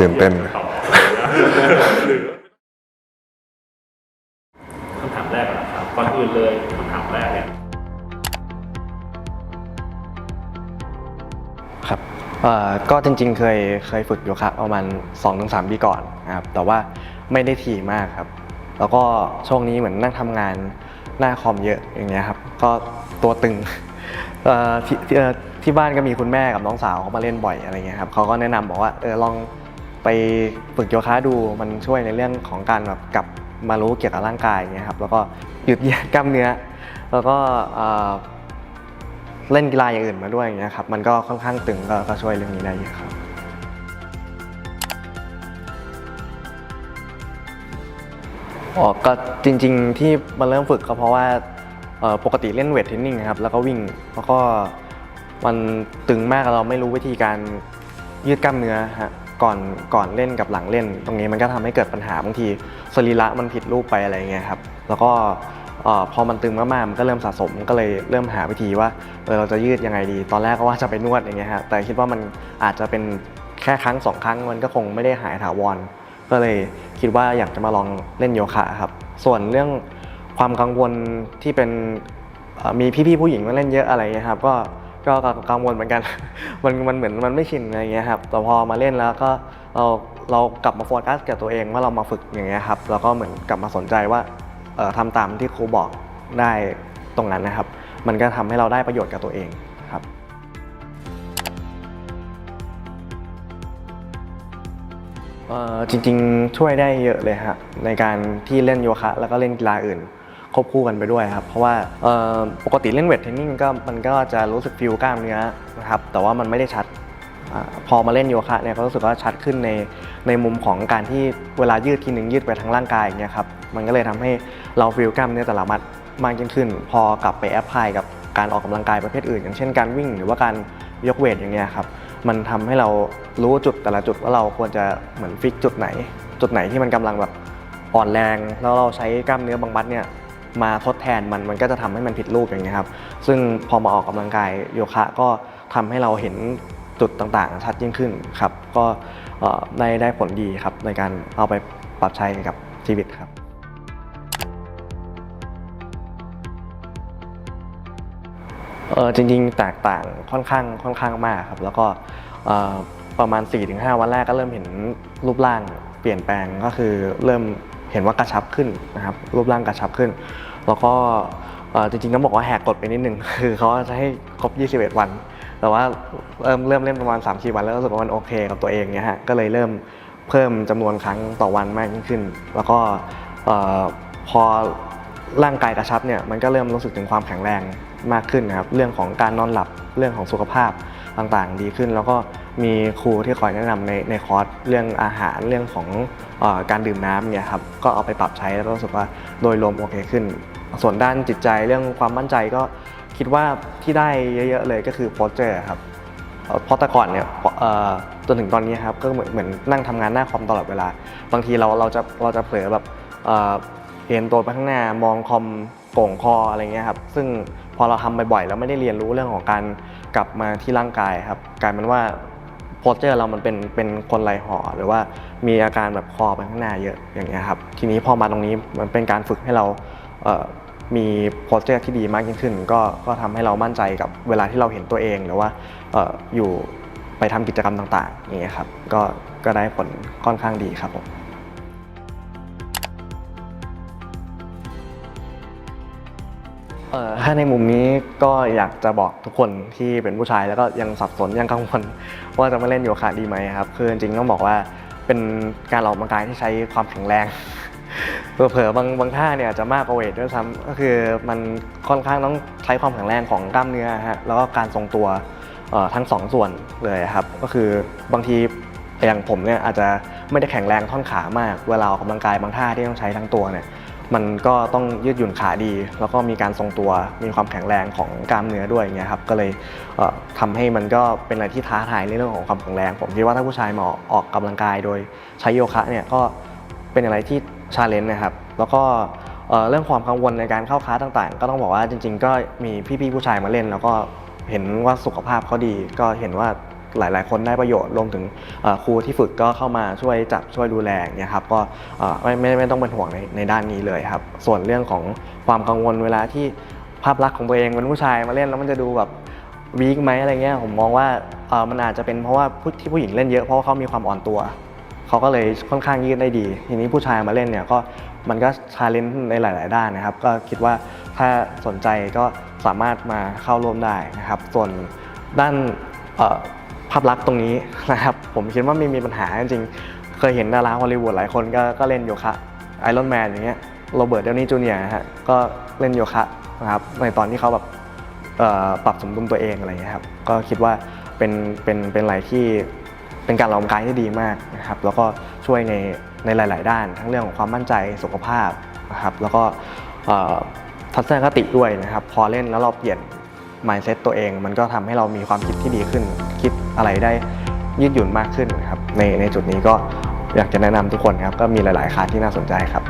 ตื่นเต้นคำถามแรกก่อนนะครับก่อนอื่นเลยคำถามแรกเนี่ยครับเอ่อก็จริงๆ เคยเคยฝึกโยคะประมาณ2-3ปีก่อนนะครับแต่ว่าไม่ได้ถี่มากครับ แล้วก็ช่วงนี้เหมือนนั่งทำงานหน้าคอมเยอะอย่างเงี้ยครับก็ตัวตึงเอ่อที่ที่เอ่อที่บ้านก็มีคุณแม่กับน้องสาวเขามาเล่นบ่อยอะไรเงี้ยครับเขาก็แนะนำบอกว่าเออลอง ไปฝึกโยคะดูมันช่วยในเรื่องของการแบบกลับมารู้เกี่ยวกับร่างกายอย่างเงี้ยครับแล้วก็หยุดเหยียดกล้ามเนื้อ แล้วก็เล่นกีฬาอย่างอื่นมาด้วยอย่างเงี้ยครับมันก็ค่อนข้างตึงก็ก็ช่วยเรื่องนี้ได้เยอะครับออก็จริงๆที่มาเริ่มฝึกก็เพราะว่าปกติเล่นเวทเทรนนิ่งครับแล้วก็วิ่งแล้วก็มันตึงมากเราไม่รู้วิธีการยืดกล้ามเนื้อฮะ ก่อนก่อนเล่นกับหลังเล่น ตรงนี้มันก็ทำให้เกิดปัญหาบางทีสรีระมันผิดรูปไปอะไรเงี้ยครับแล้วก็พอมันตึงมากๆ มันก็เริ่มสะสมก็เลยเริ่มหาวิธีว่าเออเราจะยืดยังไงดี ตอนแรกก็ว่าจะไปนวดอย่างเงี้ยฮะแต่คิดว่ามันอาจจะเป็นแค่ครั้งสองครั้งมันก็คงไม่ได้หายถาวรก็เลยคิดว่าอยากจะมาลองเล่นโยคะครับ ส่วนเรื่องความกังวลที่เป็นมีพี่ๆผู้หญิงมาเล่นเยอะอะไรเงี้ยครับก็ ก็กังวลเหมือนกัน มันมันเหมือนมันไม่ชินอะไรเงี้ยครับ แต่พอมาเล่นแล้วก็เราเรากลับมาโฟกัสกับตัวเองว่าเรามาฝึกอย่างเงี้ยครับแล้วก็เหมือนกลับมาสนใจว่าเอ่อทำตามที่ครูบอกได้ตรงนั้นนะครับ มันก็ทำให้เราได้ประโยชน์กับตัวเองครับเอ่อจริงๆช่วยได้เยอะเลยครับในการที่เล่นโยคะ แล้วก็เล่นกีฬาอื่น ควบคู่กันไปด้วยครับ เพราะว่าปกติเล่นเวทเทรนนิ่งก็มันก็จะรู้สึกฟิลกล้ามเนื้อนะครับแต่ว่ามันไม่ได้ชัดอพอมาเล่นโยคะเนี่ยก็รู้สึกว่าชัดขึ้นในในมุมของการที่เวลายืดทีหนึ่งยืดไปทั้งร่างกายอย่างเงี้ยครับมันก็เลยทำให้เราฟิลกล้ามเนื้อแต่ละมัดมากยิ่งขึ้น พอกลับไปแอพพลายกับการออกกำลังกายประเภทอื่น อย่างเช่นการวิ่งหรือว่าการยกเวทอย่างเงี้ยครับมันทำให้เรารู้จุดแต่ละจุดว่าเราควรจะเหมือนฟิกจุดไหน จุดไหนที่มันกำลังแบบอ่อนแรง แล้วเราใช้กล้ามเนื้อบางมัดเนี่ย มาทดแทนมันมันก็จะทำให้มันผิดรูปอย่างเงี้ยครับ ซึ่งพอมาออกกำลังกายโยคะก็ทำให้เราเห็นจุดต่างๆ ชัดยิ่งขึ้นครับ ก็ได้ได้ผลดีครับในการเอาไปปรับใช้กับชีวิตครับเออจริงๆ แตกต่างค่อนข้างค่อนข้างมากครับ แล้วก็ประมาณ 4-5 วันแรกก็เริ่มเห็นรูปร่างเปลี่ยนแปลงก็คือเริ่ม เห็นว่ากระชับขึ้นนะครับรูปร่างกระชับขึ้น แล้วก็จริงๆต้องบอกว่าแหกกฎไปนิดนึงคือเขาจะให้ครบ 21 วัน แต่ว่าเริ่มเริ่มเล่นประมาณ3-4วัน แล้วรู้สึกว่ามันโอเคกับตัวเองเนี่ยฮะก็เลยเริ่มเพิ่มจำนวนครั้งต่อวันมากยิ่งขึ้น แล้วก็พอร่างกายกระชับเนี่ยมันก็เริ่มรู้สึกถึงความแข็งแรงมากขึ้นนะครับเรื่องของการนอนหลับเรื่องของสุขภาพต่างๆ ดีขึ้น แล้วก็ มีครูที่คอยแนะนำในในคอร์สเรื่องอาหารเรื่องของอการดื่มน้ำเนี่ยครับก็เอาไปปรับใช้แล้วรู้สึกว่าโดยรวมโอเคขึ้น ส่วนด้านจิตใจเรื่องความมั่นใจก็คิดว่าที่ได้เยอะๆเลยก็คือโพสเจอร์ครับเพราะแต่ก่อนเนี่ยจนถึงตอนนี้ครับก็เหมือนเหมือนนั่งทำงานหน้าคอมตลอดเวลา บางทีเราเราจะเราจะเผลอแบบเอ็นตัวไปข้างหน้ามองคอมโก่งคออะไรเงี้ยครับซึ่งพอเราทำบ่อยๆแล้วไม่ได้เรียนรู้เรื่องของการกลับมาที่ร่างกายครับกลายเป็นว่า โพสเจอร์เรามันเป็นเป็นคนไหลห่อหรือว่ามีอาการแบบคอไปข้างหน้าเยอะอย่างเงี้ยครับทีนี้พอมาตรงนี้มันเป็นการฝึกให้เรามีโพสเจอร์ที่ดีมากยิ่งขึ้น ก็ก็ทำให้เรามั่นใจกับเวลาที่เราเห็นตัวเองหรือว่าอออยู่ไปทำกิจกรรมต่างๆอย่างเงี้ยครับก็ก็ได้ผลค่อนข้างดีครับผม ถ้าในมุมนี้ก็อยากจะบอกทุกคนที่เป็นผู้ชายแล้วก็ยังสับสนยังกังวลว่าจะมาเล่นโยคะดีไหมครับ คือจริงๆต้องบอกว่าเป็นการออกกำลังกายที่ใช้ความแข็งแรงเผลอๆบางบางท่าเนี่ยจะมากกว่าเวทด้วยซ้ำก็คือมันค่อนข้างต้องใช้ความแข็งแรงของกล้ามเนื้อฮะแล้วก็การทรงตัวทั้งสองส่วนเลยครับ ก็คือบางทีอย่างผมเนี่ยอาจจะไม่ได้แข็งแรงท่อนขามาก เวลาออกกำลังกายบางท่าที่ต้องใช้ทั้งตัวเนี่ย มันก็ต้องยืดหยุ่นขาดี แล้วก็มีการทรงตัวมีความแข็งแรงของกล้ามเนื้อด้วยอย่างเงี้ยครับก็เลยเอ่อทำให้มันก็เป็นอะไรที่ท้าทายในเรื่องของความแข็งแรง ผมคิดว่าถ้าผู้ชายมาออกกำลังกายโดยใช้โยคะเนี่ยก็เป็นอะไรที่ชาเลนจ์นะครับแล้วก็เรื่องความกังวลในการเข้าคลาต่างๆ ก็ต้องบอกว่าจริง ๆ ก็มีพี่ๆผู้ชายมาเล่น แล้วก็เห็นว่าสุขภาพเขาดี ก็เห็นว่า หลาย ๆ คนได้ประโยชน์รวมถึงครูที่ฝึกก็เข้ามาช่วยจับช่วยดูแลเงี้ยครับก็ไม่ไม่ไม่ต้องเป็นห่วงในในด้านนี้เลยครับ ส่วนเรื่องของความกังวลเวลาที่ภาพลักษณ์ของตัวเองเป็นผู้ชายมาเล่นแล้วมันจะดูแบบวีคไหมอะไรเงี้ยผมมองว่ามันอาจจะเป็นเพราะว่าที่ผู้หญิงเล่นเยอะเพราะว่าเขามีความอ่อนตัวเขาก็เลยค่อนข้างยืดได้ดี ทีนี้ผู้ชายมาเล่นเนี่ยก็มันก็ชาเลนจ์ในหลาย ๆ ด้านนะครับ ก็คิดว่าถ้าสนใจก็สามารถมาเข้าร่วมได้นะครับ ส่วนด้าน ภาพลักษณ์ตรงนี้นะครับ ผมคิดว่าไม่มีปัญหาจริงๆ เคยเห็นดาราฮอลลีวูดหลายคนก็ก็เล่นโยคะไอรอนแมนอย่างเงี้ยโรเบิร์ตเดลนี่จูเนียร์ฮะก็เล่นโยคะนะครับในตอนที่เขาแบบปรับสมดุลตัวเองอะไรเงี้ยครับก็คิดว่าเป็นเป็นเป็นอะไรที่เป็นการออกกำลังกายที่ดีมากนะครับแล้วก็ช่วยในในหลาย ๆ ด้าน ทั้งเรื่องของความมั่นใจสุขภาพนะครับแล้วก็ทัศนคติด้วยนะครับพอเล่นแล้วเราเปลี่ยน mindset ตัวเอง มันก็ทำให้เรามีความคิดที่ดีขึ้น คิดอะไรได้ยืดหยุ่นมากขึ้นครับในในจุดนี้ก็อยากจะแนะนำทุกคนครับก็มีหลาย ๆ คาที่น่าสนใจครับ